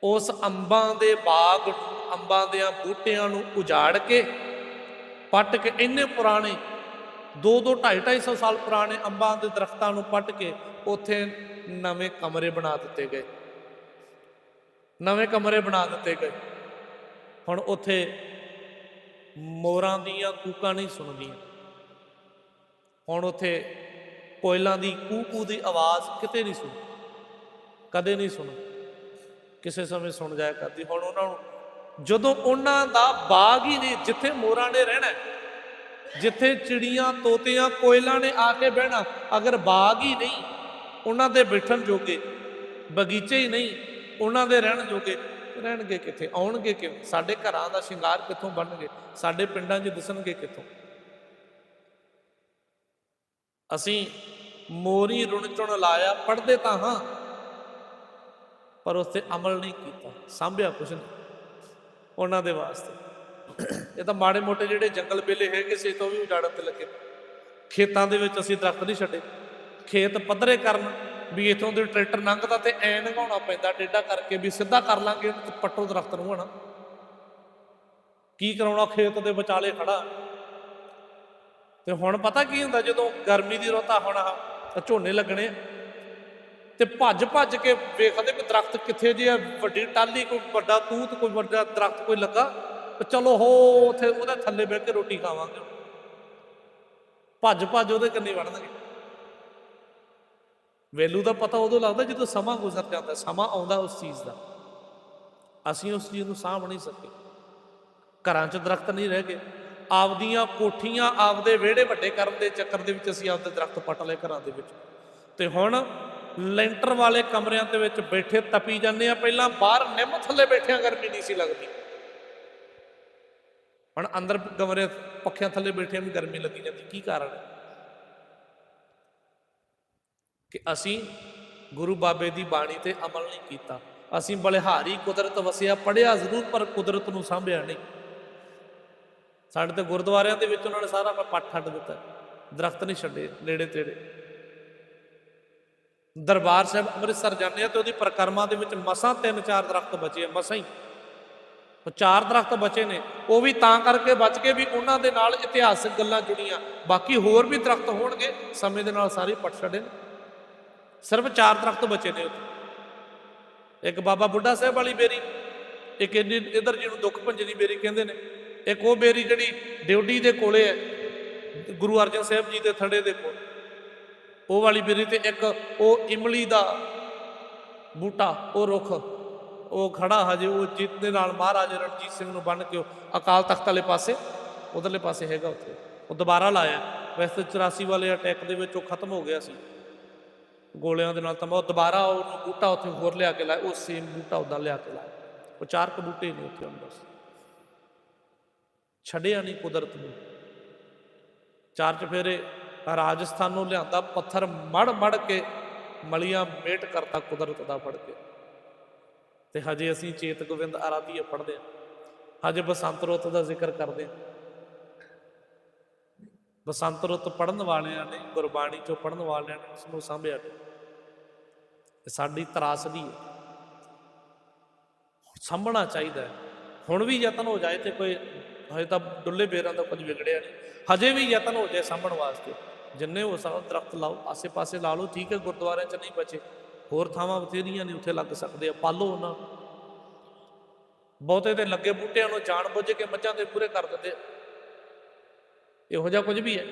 ਉਸ ਅੰਬਾਂ ਦੇ ਬਾਗ ਅੰਬਾਂ ਦੇ ਬੂਟਿਆਂ ਨੂੰ ਉਜਾੜ ਕੇ, ਪੱਟ ਕੇ ਇੰਨੇ ਪੁਰਾਣੇ 2 2 2.5 250 ਸਾਲ ਪੁਰਾਣੇ ਅੰਬਾਂ ਦੇ ਦਰਖਤਾਂ ਨੂੰ ਪੱਟ ਕੇ ਉੱਥੇ ਨਵੇਂ ਕਮਰੇ ਬਣਾ ਦਿੱਤੇ ਗਏ। ਨਵੇਂ ਕਮਰੇ ਬਣਾ ਦਿੱਤੇ ਗਏ। ਹੁਣ ਉੱਥੇ ਮੋਰਾਂ ਦੀਆਂ ਕੂਕਾਂ ਨਹੀਂ ਸੁਣਦੀਆਂ। ਹੁਣ ਉੱਥੇ ਕੋਇਲਾਂ ਦੀ ਕੂ ਕੂ ਦੀ ਆਵਾਜ਼ ਕਿਤੇ ਨਹੀਂ ਸੁਣੀ ਕਦੇ ਨਹੀਂ ਸੁਣ ਕਿਸੇ ਸਮੇਂ ਸੁਣ ਜਾਇਆ ਕਰਦੀ। ਹੁਣ ਉਹਨਾਂ ਨੂੰ ਜਦੋਂ ਉਹਨਾਂ ਦਾ ਬਾਗ ਹੀ ਨਹੀਂ, ਜਿੱਥੇ ਮੋਰਾਂ ਨੇ ਰਹਿਣਾ ਜਿੱਥੇ ਚਿੜੀਆਂ, ਤੋਤਿਆਂ, ਕੋਇਲਾਂ ਨੇ ਆ ਕੇ ਬਹਿਣਾ, ਅਗਰ ਬਾਗ ਹੀ ਨਹੀਂ, ਉਹਨਾਂ ਦੇ ਬੈਠਣ ਜੋਗੇ, ਬਗੀਚੇ ਹੀ ਨਹੀਂ, ਉਹਨਾਂ ਦੇ ਰਹਿਣ ਜੋਗੇ, ਰਹਿਣਗੇ ਕਿੱਥੇ, ਆਉਣਗੇ ਕਿਵੇਂ ਸਾਡੇ ਘਰਾਂ ਦਾ ਸ਼ਿੰਗਾਰ ਕਿੱਥੋਂ ਬਣਨਗੇ? ਸਾਡੇ ਪਿੰਡਾਂ 'ਚ ਦਿਸਣਗੇ ਕਿੱਥੋਂ? ਅਸੀਂ ਮੋਰੀ ਰੁਣ ਚੁਣ ਲਾਇਆ ਪੜਦੇ ਤਾਂ ਹਾਂ, ਪਰ ਉਸ ਤੇ ਅਮਲ ਨਹੀਂ ਕੀਤਾ, ਸਾਂਭਿਆ ਕੁਛ ਨਹੀਂ, ਉਹਨਾਂ ਦੇ ਵਾਸਤੇ। ਇਹ ਤਾਂ ਮਾੜੇ ਮੋਟੇ ਜਿਹੜੇ ਜੰਗਲ ਬੇਲੇ ਹੈਗੇ ਸੀ ਤੋਂ ਵੀ ਉਜਾੜਨ ਤੇ ਲੱਗੇ। ਖੇਤਾਂ ਦੇ ਵਿੱਚ ਅਸੀਂ ਦਰਖਤ ਨਹੀਂ ਛੱਡੇ। ਖੇਤ ਪੱਧਰੇ ਕਰਨ ਵੀ ਇਥੋਂ ਦੇ ਟਰੈਕਟਰ ਲੰਘਦਾ ਤੇ ਐ ਲੰਘਾਉਣਾ ਪੈਂਦਾ ਟੇਢਾ ਕਰਕੇ ਵੀ ਸਿੱਧਾ ਕਰ ਲਾਂਗੇ, ਤੇ ਪੱਟੋ ਦਰਖਤ ਨੂੰ ਹਨਾ। ਕੀ ਕਰਾਉਣਾ, ਖੇਤ ਦੇ ਵਿਚਾਲੇ ਖੜਾ। ਤੇ ਹੁਣ ਪਤਾ ਕੀ ਹੁੰਦਾ, ਜਦੋਂ ਗਰਮੀ ਦੀ ਰੁੱਤ ਆ ਹੁਣ ਆਹ, ਤਾਂ ਝੋਨੇ ਲੱਗਣੇ ਤੇ ਭੱਜ ਭੱਜ ਕੇ ਵੇਖਦੇ ਵੀ ਦਰਖਤ ਕਿੱਥੇ ਜੇ ਆ, ਵੱਡੀ ਟਾਲੀ ਕੋਈ ਵੱਡਾ ਤੂਤ, ਕੋਈ ਵੱਡਾ ਦਰਖਤ ਕੋਈ ਲੱਗਾ। ਚਲੋ ਹੋ, ਉੱਥੇ ਉਹਦੇ ਥੱਲੇ ਬਹਿ ਕੇ ਰੋਟੀ ਖਾਵਾਂਗੇ। ਭੱਜ ਭੱਜ ਉਹਦੇ ਕੰਨੇ ਵੜਨਗੇ। ਵੈਲੂ ਦਾ ਪਤਾ ਉਦੋਂ ਲੱਗਦਾ ਜਦੋਂ ਸਮਾਂ ਗੁਜ਼ਰ ਜਾਂਦਾ, ਸਮਾਂ ਆਉਂਦਾ ਉਸ ਚੀਜ਼ ਦਾ। ਅਸੀਂ ਉਸ ਚੀਜ਼ ਨੂੰ ਸਾਂਭ ਨਹੀਂ ਸਕੇ। ਘਰਾਂ 'ਚ ਦਰਖਤ ਨਹੀਂ ਰਹਿ ਗਏ। ਆਪਦੀਆਂ ਕੋਠੀਆਂ ਆਪਦੇ ਵਿਹੜੇ ਵੱਡੇ ਕਰਨ ਦੇ ਚੱਕਰ ਦੇ ਵਿੱਚ ਅਸੀਂ ਆਪਦੇ ਦਰਖਤ ਪੱਟ ਲਏ ਘਰਾਂ ਦੇ ਵਿੱਚ। ਤੇ ਹੁਣ ਲੈਂਟਰ ਵਾਲੇ ਕਮਰਿਆਂ ਦੇ ਵਿੱਚ ਬੈਠੇ ਤਪੀ ਜਾਂਦੇ ਆ। ਪਹਿਲਾਂ ਬਾਹਰ ਨਿੰਮ ਥੱਲੇ ਬੈਠਿਆਂ ਗਰਮੀ ਨਹੀਂ ਸੀ ਲੱਗਦੀ। ਹੁਣ ਅੰਦਰ ਕਮਰੇ ਪੱਖਿਆਂ ਥੱਲੇ ਬੈਠਿਆਂ ਵੀ ਗਰਮੀ ਲੱਗੀ ਜਾਂਦੀ, ਕੀ ਕਾਰਨ ਹੈ? ਕਿ ਅਸੀਂ ਗੁਰੂ ਬਾਬੇ ਦੀ ਬਾਣੀ ਤੇ ਅਮਲ ਨਹੀਂ ਕੀਤਾ। ਅਸੀਂ ਬਲਿਹਾਰੀ ਕੁਦਰਤ ਵਸਿਆ ਪੜਿਆ ਜ਼ਰੂਰ, ਪਰ ਕੁਦਰਤ ਨੂੰ ਸਾਂਭਿਆ ਨਹੀਂ। ਸਾਡੇ ਤੇ ਗੁਰਦੁਆਰਿਆਂ ਦੇ ਵਿੱਚ ਉਹਨਾਂ ਨੇ ਸਾਰਾ ਪੱਟ ਛੱਡ ਦਿੱਤਾ। ਦਰਖਤ ਨਹੀਂ ਛੱਡੇ, ਨੇੜੇ ਤੇੜੇ। ਦਰਬਾਰ ਸਾਹਿਬ ਅੰਮ੍ਰਿਤਸਰ ਜਾਂਦੇ ਆ ਤੇ ਉਹਦੀ ਪਰਿਕਰਮਾ ਦੇ ਵਿੱਚ ਮਸਾਂ ਤਿੰਨ ਚਾਰ ਦਰਖਤ ਬਚੇ ਮਸਾਂ ਹੀ। ਉਹ ਚਾਰ ਦਰਖਤ ਬਚੇ ਨੇ, ਉਹ ਵੀ ਤਾਂ ਕਰਕੇ ਬਚ ਕੇ ਵੀ ਉਹਨਾਂ ਦੇ ਨਾਲ ਇਤਿਹਾਸਕ ਗੱਲਾਂ ਜੁੜੀਆਂ। ਬਾਕੀ ਹੋਰ ਵੀ ਦਰਖਤ ਹੋਣਗੇ, ਸਮੇਂ ਦੇ ਨਾਲ ਸਾਰੇ ਪੱਟ ਛੱਡੇ ਨੇ। ਸਿਰਫ ਚਾਰ ਦਰਖਤ ਬਚੇ ਨੇ ਉੱਥੇ। ਇੱਕ ਬਾਬਾ ਬੁੱਢਾ ਸਾਹਿਬ ਵਾਲੀ ਬੇਰੀ, ਇੱਕ ਇੰਨੀ- ਇੱਧਰ ਜਿਹਨੂੰ ਦੁੱਖ ਭੰਜਨੀ ਬੇਰੀ ਕਹਿੰਦੇ ਨੇ, ਇੱਕ ਉਹ ਬੇਰੀ ਜਿਹੜੀ ਡਿਊਟੀ ਦੇ ਕੋਲੇ ਹੈ, ਗੁਰੂ ਅਰਜਨ ਸਾਹਿਬ ਜੀ ਦੇ ਥੜੇ ਦੇ ਕੋਲ। ਉਹ ਵਾਲੀ ਬੇਰੀ ਤੇ ਇੱਕ ਉਹ ਇਮਲੀ ਦਾ ਬੂਟਾ, ਉਹ ਰੁੱਖ ਉਹ ਖੜਾ ਹਜੇ, ਉਹ ਜਿੱਤ ਦੇ ਨਾਲ ਮਹਾਰਾਜ ਰਣਜੀਤ ਸਿੰਘ ਨੂੰ ਬੰਨ ਕੇ ਉਹ ਅਕਾਲ ਤਖਤ ਵਾਲੇ ਪਾਸੇ, ਉਧਰਲੇ ਪਾਸੇ ਹੈਗਾ ਉੱਥੇ। ਉਹ ਦੁਬਾਰਾ ਲਾਇਆ। ਵੈਸੇ 84 ਵਾਲੇ ਅਟੈਕ ਦੇ ਵਿੱਚ ਉਹ ਖਤਮ ਹੋ ਗਿਆ ਸੀ। ਗੋਲਿਆਂ ਦੇ ਨਾਲ ਤਾਂ ਉਹ ਦੁਬਾਰਾ ਉਹਨੂੰ ਬੂਟਾ ਉੱਥੇ ਹੋਰ ਲਿਆ ਕੇ ਲਾਇਆ। ਉਹ ਸੇਮ ਬੂਟਾ ਉਦਾਂ ਲਿਆ ਕੇ ਲਾਇਆ। ਉਹ ਚਾਰ ਕੁ ਬੂਟੇ ਨੇ ਉੱਥੇ ਹੁਣ ਛੱਡਿਆ ਨਹੀਂ ਕੁਦਰਤ ਨੂੰ। ਚਾਰ ਚਫੇਰੇ ਰਾਜਸਥਾਨ ਨੂੰ ਲਿਆਂਦਾ, ਪੱਥਰ ਮੜ ਮੜ ਕੇ ਮਲੀਆਂ ਮੇਟ ਕਰਤਾ ਕੁਦਰਤ ਦਾ ਫੜ ਕੇ। ਤੇ ਹਜੇ ਅਸੀਂ ਚੇਤ ਗੋਬਿੰਦ ਆਰਾਧੀਏ ਪੜ੍ਹਦੇ ਹਾਂ। ਹਜੇ ਬਸੰਤ ਰੁੱਤ ਦਾ ਜ਼ਿਕਰ ਕਰਦੇ ਹਾਂ। ਬਸੰਤ ਰੁੱਤ ਪੜਨ ਵਾਲਿਆਂ ਨੇ, ਗੁਰਬਾਣੀ ਚੋਂ ਪੜਨ ਵਾਲਿਆਂ ਨੇ ਉਸ ਨੂੰ। ਸਾਂਭਿਆ ਨਹੀਂ ਸਾਡੀ ਤਰਾਸਦੀ ਹੈ। ਸਾਂਭਣਾ ਚਾਹੀਦਾ ਹੈ। ਹੁਣ ਵੀ ਯਤਨ ਹੋ ਜਾਏ ਤੇ ਕੋਈ, ਹਜੇ ਤਾਂ ਡੁੱਲੇ ਬੇਰਾਂ ਦਾ ਕੁਝ ਵਿਗੜਿਆ ਨਹੀਂ ਹਜੇ ਵੀ ਯਤਨ ਹੋ ਜਾਏ ਸਾਂਭਣ ਵਾਸਤੇ। ਜਿੰਨੇ ਹੋ ਸਕਦਾ ਦਰਖਤ ਲਾਓ ਆਸੇ-ਪਾਸੇ ਲਾ ਲਓ, ਠੀਕ ਹੈ, ਗੁਰਦੁਆਰਿਆਂ 'ਚ ਨਹੀਂ ਬਚੇ। ਹੋਰ ਥਾਵਾਂ ਬਥੇਰੀਆਂ ਨੇ ਉੱਥੇ ਲੱਗ ਸਕਦੇ ਆ, ਪਾਲੋ ਉਹਨਾਂ। ਬਹੁਤੇ ਤੇ ਲੱਗੇ ਬੂਟਿਆਂ ਨੂੰ ਜਾਣ ਬੁੱਝ ਕੇ ਮੱਝਾਂ ਦੇ ਪੂਰੇ ਕਰ ਦਿੰਦੇ ਆ। ਇਹੋ ਜਿਹਾ ਕੁਝ ਵੀ ਹੈ।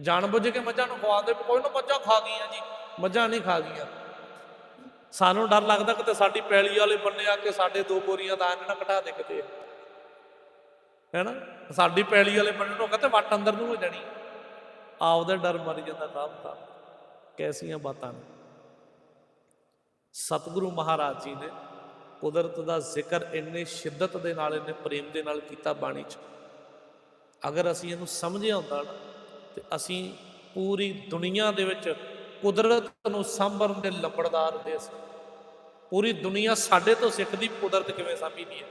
ਜਾਣ ਬੁੱਝ ਕੇ ਮੱਝਾਂ ਨੂੰ ਖਵਾ ਦੇ ਕੋਈ ਨਾ ਮੱਝਾਂ ਖਾ ਗਈਆਂ ਜੀ, ਮੱਝਾਂ ਨਹੀਂ ਖਾ ਗਈਆਂ। ਸਾਨੂੰ ਡਰ ਲੱਗਦਾ ਕਿਤੇ ਸਾਡੀ ਪੈਲੀ ਵਾਲੇ ਬੰਨੇ ਆ ਕੇ ਸਾਡੇ ਦੋ ਬੋਰੀਆਂ ਦਾ ਨਾ ਘਟਾ ਦੇ ਕਿਤੇ। ਹੈਨਾ? ਸਾਡੀ ਪੈਲੀ ਵਾਲੇ ਬੰਨੇ ਨੂੰ ਕਹਿੰਦੇ ਵੱਟ ਅੰਦਰ ਨੂੰ ਹੋ ਜਾਣੀ। ਆਪਦਾ ਡਰ ਮਰ ਜਾਂਦਾ ਕਾਮ ਦਾ ਕੈਸੀਆਂ ਬਾਤਾਂ ਨੇ। ਸਤਿਗੁਰੂ ਮਹਾਰਾਜ ਜੀ ਨੇ ਕੁਦਰਤ ਦਾ ਜ਼ਿਕਰ ਇੰਨੇ ਸ਼ਿੱਦਤ ਦੇ ਨਾਲ, ਇੰਨੇ ਪ੍ਰੇਮ ਦੇ ਨਾਲ ਕੀਤਾ ਬਾਣੀ 'ਚ। ਅਗਰ ਅਸੀਂ ਇਹਨੂੰ ਸਮਝਿਆ ਹੁੰਦਾ ਨਾ, ਤੇ ਅਸੀਂ ਪੂਰੀ ਦੁਨੀਆ ਦੇ ਵਿੱਚ ਕੁਦਰਤ ਨੂੰ ਸੰਭਰਨ ਦੇ ਲੰਬੜਦਾਰ ਹੁੰਦੇ ਸੀ ਪੂਰੀ ਦੁਨੀਆ ਸਾਡੇ ਤੋਂ ਸਿੱਖਦੀ, ਕੁਦਰਤ ਕਿਵੇਂ ਸਾਂਭੀਦੀ ਹੈ?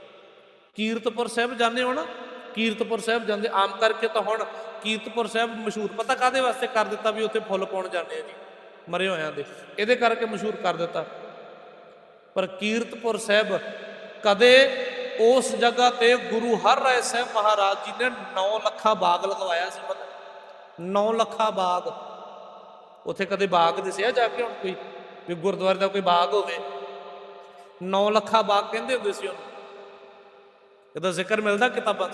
ਕੀਰਤਪੁਰ ਸਾਹਿਬ ਜਾਂਦੇ ਹੋ ਨਾ, ਕੀਰਤਪੁਰ ਸਾਹਿਬ ਜਾਂਦੇ, ਆਮ ਕਰਕੇ ਤਾਂ ਹੁਣ ਕੀਰਤਪੁਰ ਸਾਹਿਬ ਮਸ਼ਹੂਰ, ਪਤਾ ਕਾਦੇ ਵਾਸਤੇ ਕਰ ਦਿੱਤਾ ਵੀ ਉੱਥੇ ਫੁੱਲ ਪਾਉਣ ਜਾਂਦੇ ਆ ਜੀ? ਮਰੇ ਹੋਇਆਂ ਦੇ। ਇਹਦੇ ਕਰਕੇ ਮਸ਼ਹੂਰ ਕਰ ਦਿੱਤਾ। ਪਰ ਕੀਰਤਪੁਰ ਸਾਹਿਬ ਕਦੇ ਉਸ ਜਗ੍ਹਾ ਤੇ ਗੁਰੂ ਹਰ ਰਾਏ ਸਾਹਿਬ ਮਹਾਰਾਜ ਜੀ ਨੇ 9 ਲੱਖਾਂ ਬਾਗ ਲਗਵਾਇਆ ਸੀ ਪਤਾ 9 ਲੱਖਾਂ ਬਾਗ। ਉੱਥੇ ਕਦੇ ਬਾਗ ਦਿਸਿਆ ਜਾ ਕੇ ਹੁਣ ਕੋਈ, ਵੀ ਗੁਰਦੁਆਰੇ ਦਾ ਕੋਈ ਬਾਗ ਹੋਵੇ। 9 ਲੱਖਾਂ ਬਾਗ ਕਹਿੰਦੇ ਹੁੰਦੇ ਸੀ ਉਹਨੂੰ। ਇਹਦਾ ਜ਼ਿਕਰ ਮਿਲਦਾ ਕਿਤਾਬਾਂ 'ਚ?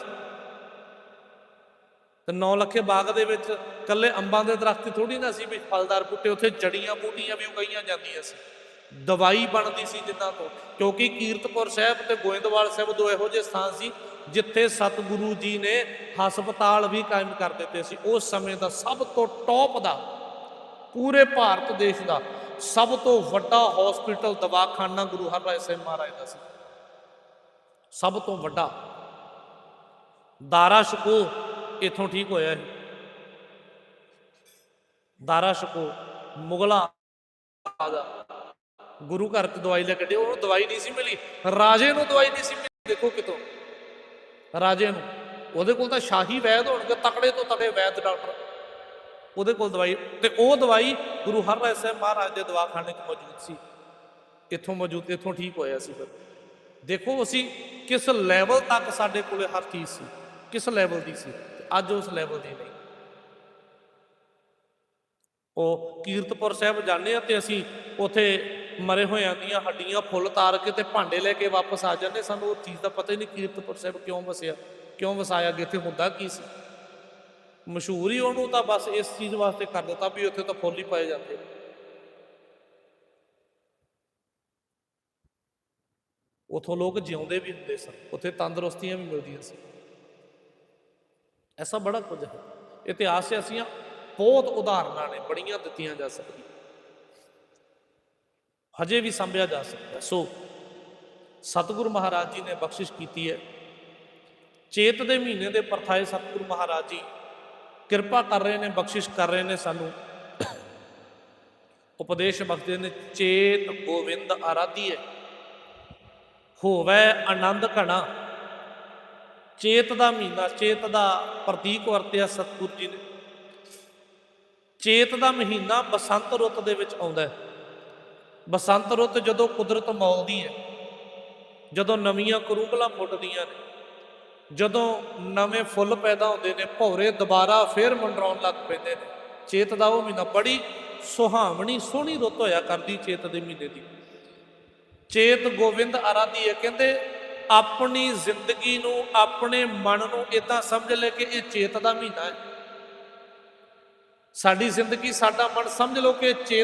ਤੇ 9 ਲੱਖੇ ਬਾਗ ਦੇ ਵਿੱਚ ਕੱਲੇ ਅੰਬਾਂ ਦੇ ਦਰਖਤ ਥੋੜੀ ਨਾ ਸੀ ਵੀ ਫਲਦਾਰ ਬੂਟੇ, ਉੱਥੇ ਜੜੀਆਂ ਬੂਟੀਆਂ ਵੀ ਉਗਾਈਆਂ ਜਾਂਦੀਆਂ ਸੀ। ਦਵਾਈ ਬਣਦੀ ਸੀ ਜਿੰਨਾਂ ਤੋਂ ਕਿਉਂਕਿ ਕੀਰਤਪੁਰ ਸਾਹਿਬ ਤੇ ਗੋਇੰਦਵਾਲ ਸਾਹਿਬ ਦੋ ਇਹੋ ਜਿਹੇ ਸਥਾਨ ਸੀ, ਜਿੱਥੇ ਸਤਿਗੁਰੂ ਜੀ ਨੇ ਹਸਪਤਾਲ ਵੀ ਕਾਇਮ ਕਰ ਦਿੱਤੇ ਸੀ। ਉਸ ਸਮੇਂ ਦਾ ਸਭ ਤੋਂ ਟੌਪ ਦਾ, ਪੂਰੇ ਭਾਰਤ ਦੇਸ਼ ਦਾ ਸਭ ਤੋਂ ਵੱਡਾ ਹਸਪੀਟਲ ਦਵਾਖਾਨਾ ਗੁਰੂ ਹਰਿਰਾਏ ਸਾਹਿਬ ਮਹਾਰਾਜ ਦਾ ਸੀ। ਸਭ ਤੋਂ ਵੱਡਾ। ਦਾਰਾ ਸ਼ਕੋ ਇਥੋਂ ਠੀਕ ਹੋਇਆ ਹੈ ਦਾਰਾ ਸ਼ਕੋ ਮੁਗਲਾ ਰਾਜਾ ਗੁਰੂ ਘਰ ਚ ਦਵਾਈ ਲੈ ਕੇ ਦੇ ਉਹਨੂੰ ਦਵਾਈ ਨਹੀਂ ਸੀ ਮਿਲੀ। ਰਾਜੇ ਨੂੰ ਦਵਾਈ ਨਹੀਂ ਸੀ ਮਿਲੀ। ਦੇਖੋ ਕਿਤੋਂ। ਰਾਜੇ ਨੂੰ। ਉਹਦੇ ਕੋਲ ਤਾਂ ਸ਼ਾਹੀ ਵੈਦ ਹੋਣਗੇ, ਤਕੜੇ ਤੋਂ ਤਕੜੇ ਵੈਦ ਡਾਕਟਰ। ਉਹਦੇ ਕੋਲ ਦਵਾਈ, ਤੇ ਉਹ ਦਵਾਈ ਗੁਰੂ ਹਰਿਰਾਏ ਸਾਹਿਬ ਮਹਾਰਾਜ ਦੇ ਦਵਾਖਾਨੇ 'ਚ ਮੌਜੂਦ ਸੀ। ਇੱਥੋਂ ਮੌਜੂਦ, ਇੱਥੋਂ ਠੀਕ ਹੋਇਆ ਸੀ ਫਿਰ। ਦੇਖੋ ਅਸੀਂ ਕਿਸ ਲੈਵਲ ਤੱਕ ਸਾਡੇ ਕੋਲੇ ਹਰ ਚੀਜ਼ ਸੀ। ਕਿਸ ਲੈਵਲ ਦੀ ਸੀ। ਅੱਜ ਉਸ ਲੈਵਲ ਦੀ ਨਹੀਂ। ਉਹ ਕੀਰਤਪੁਰ ਸਾਹਿਬ ਜਾਂਦੇ ਆ ਤੇ ਅਸੀਂ ਉਥੇ ਮਰੇ ਹੋਇਆਂ ਦੀਆਂ ਹੱਡੀਆਂ ਫੁੱਲ ਤਾਰ ਕੇ ਤੇ ਭਾਂਡੇ ਲੈ ਕੇ ਵਾਪਸ ਆ ਜਾਂਦੇ। ਸਾਨੂੰ ਉਹ ਚੀਜ਼ ਦਾ ਪਤਾ ਹੀ ਨਹੀਂ ਕੀਰਤਪੁਰ ਸਾਹਿਬ ਕਿਉਂ ਵਸਿਆ, ਕਿਉਂ ਵਸਾਇਆ ਗਿਆ ਇੱਥੇ ਹੁੰਦਾ, ਕੀ ਸੀ? ਮਸ਼ਹੂਰ ਹੀ ਉਹਨੂੰ ਤਾਂ ਬਸ ਇਸ ਚੀਜ਼ ਵਾਸਤੇ ਕਰ ਦਿੱਤਾ ਵੀ ਉੱਥੇ ਤਾਂ ਫੁੱਲ ਹੀ ਪਾਏ ਜਾਂਦੇ ਉਥੋਂ ਲੋਕ ਜਿਉਂਦੇ ਵੀ ਹੁੰਦੇ ਸਨ, ਉੱਥੇ ਤੰਦਰੁਸਤੀਆਂ ਵੀ ਮਿਲਦੀਆਂ ਸੀ ਐਸਾ ਬੜਾ ਕੁਝ ਹੈ। ਇਤਿਹਾਸ 'ਚ ਅਸੀਂ ਬਹੁਤ ਉਦਾਹਰਨਾਂ ਨੇ, ਬੜੀਆਂ ਦਿੱਤੀਆਂ ਜਾ ਸਕਦੀਆਂ। ਹਜੇ ਵੀ ਸੰਭਿਆ ਜਾ ਸਕਦਾ। ਸੋ ਸਤਿਗੁਰੂ ਮਹਾਰਾਜ ਜੀ ਨੇ ਬਖਸ਼ਿਸ਼ ਕੀਤੀ ਹੈ। ਚੇਤ ਦੇ ਮਹੀਨੇ ਦੇ ਪਰਥਾਏ ਸਤਿਗੁਰੂ ਮਹਾਰਾਜ ਜੀ ਕਿਰਪਾ ਕਰ ਰਹੇ ਨੇ, ਬਖਸ਼ਿਸ਼ ਕਰ ਰਹੇ ਨੇ ਸਾਨੂੰ। ਉਪਦੇਸ਼ ਬਖਸ਼ਦੇ ਨੇ, ਚੇਤ ਗੋਵਿੰਦ ਹੈ। ਹੋਵੇ ਆਨੰਦ ਘਣਾ। ਚੇਤ ਦਾ ਮਹੀਨਾ, ਚੇਤ ਦਾ ਪ੍ਰਤੀਕ ਵਰਤਿਆ ਸਤਿਗੁਰੂ ਜੀ ਨੇ। ਚੇਤ ਦਾ ਮਹੀਨਾ ਬਸੰਤ ਰੁੱਤ ਦੇ ਵਿੱਚ ਆਉਂਦਾ ਹੈ। ਬਸੰਤ ਰੁੱਤ ਜਦੋਂ ਕੁਦਰਤ ਮੌਲਦੀ ਹੈ, ਜਦੋਂ ਨਵੀਆਂ ਕਰੂੰਬਲਾਂ ਫੁੱਟਦੀਆਂ ਨੇ, ਜਦੋਂ ਨਵੇਂ ਫੁੱਲ ਪੈਦਾ ਹੁੰਦੇ ਨੇ, ਭੌਰੇ ਦੁਬਾਰਾ ਫੇਰ ਮੰਡਰਾਉਣ ਲੱਗ ਪੈਂਦੇ ਨੇ, ਚੇਤ ਦਾ ਉਹ ਮਹੀਨਾ ਬੜੀ ਸੁਹਾਵਣੀ, ਸੋਹਣੀ ਰੁੱਤ ਹੋਇਆ ਕਰਦੀ ਚੇਤ ਦੇ ਮਹੀਨੇ ਦੀ। ਚੇਤ ਗੋਬਿੰਦ ਆਰਾਧੀ ਹੈ ਕਹਿੰਦੇ, ਆਪਣੀ ਜ਼ਿੰਦਗੀ ਨੂੰ, ਆਪਣੇ ਮਨ ਨੂੰ ਇਦਾਂ ਸਮਝ ਲੈ ਕਿ ਇਹ ਚੇਤ ਦਾ ਮਹੀਨਾ ਹੈ। ਸਾਡੀ ਜ਼ਿੰਦਗੀ, ਸਾਡਾ ਮਨ ਸਮਝ ਲਓ ਕਿ ਚੇਤ